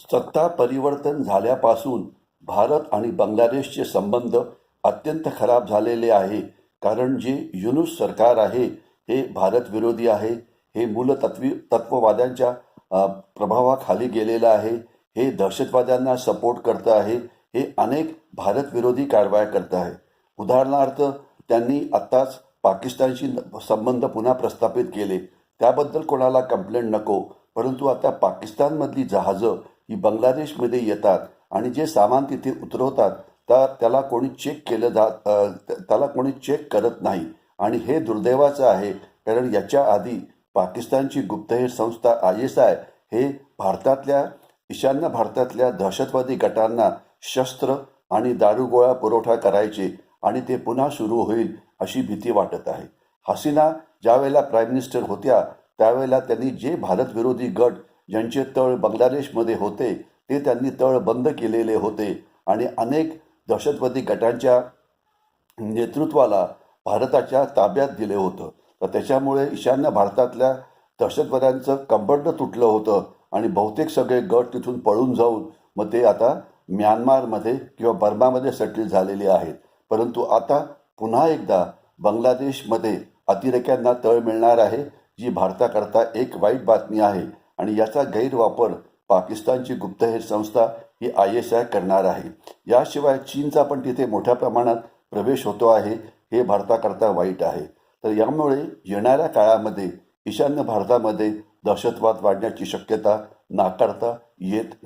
सत्ता परिवर्तन झाल्यापासून भारत आणि बांगलादेशचे संबंध अत्यंत खराब झालेले आहे. कारण जे युनुस सरकार आहे हे भारतविरोधी आहे हे मूलतत्वी तत्ववाद्यांच्या प्रभावाखाली गेलेलं आहे हे दहशतवाद्यांना सपोर्ट करतं आहे हे अनेक भारतविरोधी कारवाया करत आहे. उदाहरणार्थ त्यांनी आत्ताच पाकिस्तानशी न- संबंध पुन्हा प्रस्थापित केले. त्याबद्दल कोणाला कंप्लेंट नको परंतु आता पाकिस्तानमधली जहाजं ही बांगलादेशमध्ये येतात आणि जे सामान तिथे उतरवतात त्या त्याला कोणी चेक केलं जात त्याला कोणी चेक करत नाही. आणि हे दुर्दैवाचं आहे कारण याच्या आधी पाकिस्तानची गुप्तहेर संस्था आय एस आय हे भारतातल्या ईशान्य भारतातल्या दहशतवादी गटांना शस्त्र आणि दारुगोळा पुरवठा करायचे आणि ते पुन्हा सुरू होईल अशी भीती वाटत आहे. हसीना ज्यावेळेला प्राईम मिनिस्टर होत्या त्यावेळेला त्यांनी जे भारतविरोधी गट ज्यांचे तळ बांगलादेशमध्ये होते ते त्यांनी तळ बंद केलेले होते. आणि अनेक दहशतवादी गटांच्या नेतृत्वाला भारताच्या ताब्यात दिले होतं. तर त्याच्यामुळे ईशान्य भारतातल्या दहशतवाद्यांचं कंबंड तुटलं होतं आणि बहुतेक सगळे गट तिथून पळून जाऊन मग ते आता म्यानमारमध्ये किंवा बर्मामध्ये सेटल झालेले आहेत. परंतु आता पुन्हा एकदा बांगलादेशमध्ये अतिरेक्यांना तळ मिळणार आहे जी भारताकरता एक वाईट बातमी आहे. आणि याचा गैरवापर पाकिस्तानची गुप्तहेर संस्था ही आय एस आय करणार आहे. याशिवाय चीनचा पण तिथे मोठ्या प्रमाणात प्रवेश होतो आहे हे भारताकरता वाईट आहे. तर यामुळे येणाऱ्या काळामध्ये ईशान्य भारतामध्ये दहशतवाद वाढण्याची शक्यता नाकारता येत